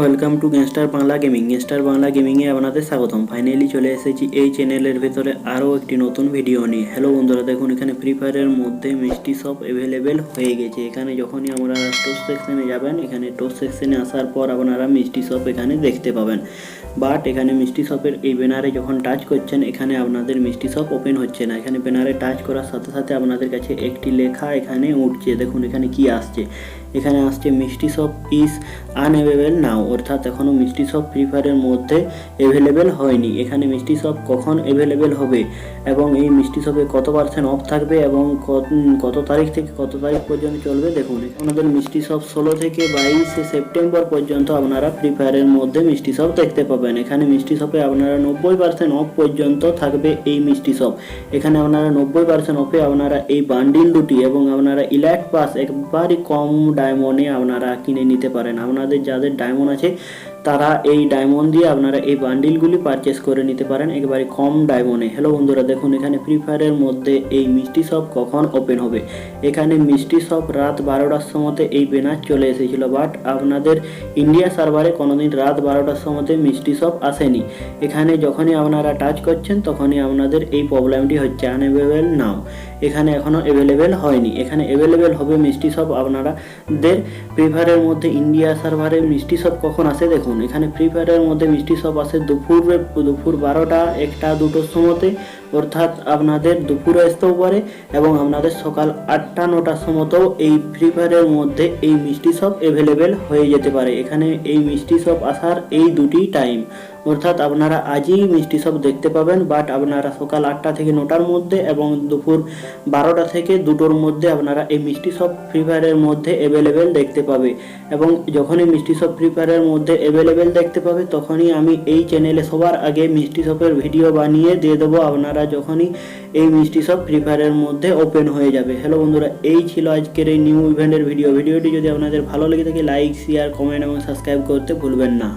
Welcome to gangster Bangla gaming. Gangster Bangla গেমিংয়ে আপনাদের স্বাগতম। Finally চলে এসেছি এই চ্যানেলের ভেতরে আরও একটি নতুন ভিডিও নিয়ে। হ্যালো বন্ধুরা, দেখুন এখানে ফ্রি ফায়ারের মধ্যে মিষ্টি সব অ্যাভেলেবেল হয়ে গেছে। এখানে যখনই আমরা টোস সেকশনে যাবেন, এখানে টোস সেকশনে আসার পর আপনারা মিষ্টি সব এখানে দেখতে পাবেন। বাট এখানে মিষ্টি শপের এই ব্যানারে যখন টাচ করছেন, এখানে আপনাদের মিষ্টি শপ ওপেন হচ্ছে না। এখানে ব্যানারে টাচ করার সাথে সাথে আপনাদের কাছে একটি লেখা এখানে উঠছে। দেখুন এখানে কি আসছে। এখানে আসছে মিষ্টি শপ ইজ আনঅ্যাভেলেবেল নাও অর্থাৎ এখনও মিষ্টি শপ ফ্রি ফায়ারের মধ্যে অ্যাভেলেবেল হয়নি। এখানে মিষ্টি শপ কখন অ্যাভেলেবেল হবে? এবং এই মিষ্টি শপে কত পার্সেন্ট অফ থাকবে এবং কত তারিখ থেকে কত তারিখ পর্যন্ত চলবে? দেখুন আপনাদের মিষ্টি শপ ষোলো থেকে বাইশে সেপ্টেম্বর পর্যন্ত আপনারা ফ্রি ফায়ারের মধ্যে মিষ্টি শপ দেখতে পাবেন। এখানে মিষ্টি শপে আপনারা নব্বই পার্সেন্ট অফ পর্যন্ত থাকবে এই মিষ্টি শপ এখানে আপনারা নব্বই পার্সেন্ট অফে আপনারা এই বান্ডিল দুটি এবং আপনারা ইলাইট পাস একবারই কম ডায়মন্ডে আপনারা কিনে নিতে পারেন। আপনাদের যাদের ডায়মন্ড আছে, তারা এই ডায়মন্ড দিয়ে আপনারা এই বান্ডিলগুলি পারচেস করে নিতে পারেন, একেবারে কম ডায়মন্ডে। হ্যালো বন্ধুরা, দেখুন এখানে ফ্রি ফায়ারের মধ্যে এই মিষ্টি শপ কখন ওপেন হবে। এখানে মিষ্টি শপ রাত বারোটার সময়তে এই ব্যানার চলে এসেছিল বাট আপনাদের ইন্ডিয়া সার্ভারে কোনোদিন রাত বারোটার সময়তে মিষ্টি শপ আসেনি। এখানে যখনই আপনারা টাচ করছেন, তখনই আপনাদের এই প্রবলেমটি হচ্ছে আনঅ্যাভেলেবেল নাও এখানে এখনও অ্যাভেলেবেল হয়নি। এখানে অ্যাভেলেবেল হবে মিষ্টি শপ আপনারাদের ফ্রি ফায়ারের মধ্যে ইন্ডিয়া সার্ভারে মিষ্টি শপ কখন আসে দেখুন। এখানে ফ্রি ফায়ারের মধ্যে মিষ্টি শপ আসে দুপুরে, দুপুর বারোটা, একটা, দুটোর সময়তে। অর্থাৎ আপনাদের দুপুরে আসতেও পারে এবং আপনাদের সকাল আটটা, নটার সময়তেও এই ফ্রি ফায়ারের মধ্যে এই মিষ্টি শপ অ্যাভেলেবেল হয়ে যেতে পারে। এখানে এই মিষ্টি শপ আসার এই দুটি টাইম অর্থাৎ আপনারা আজই মিষ্টি শপ দেখতে পাবেন বাট আপনারা সকাল আটটা থেকে নটার মধ্যে এবং দুপুর বারোটা থেকে দুটোর মধ্যে আপনারা এই মিষ্টি শপ ফ্রি ফায়ারের মধ্যে অ্যাভেলেবেল দেখতে পাবে। এবং যখনই মিষ্টি শপ ফ্রি ফায়ারের মধ্যে অ্যাভেলেবেল দেখতে পাবে, তখনই আমি এই চ্যানেলে সবার আগে মিষ্টি শপের ভিডিও বানিয়ে দিয়ে দেবো। আপনারা যখনই এই মিষ্টি শপ ফ্রি ফায়ারের মধ্যে ওপেন হয়ে যাবে। হ্যালো বন্ধুরা, এই ছিল আজকের এই নিউ ইভেন্টের ভিডিও ভিডিওটি যদি আপনাদের ভালো লেগে থাকে লাইক শেয়ার কমেন্ট এবং সাবস্ক্রাইব করতে ভুলবেন না।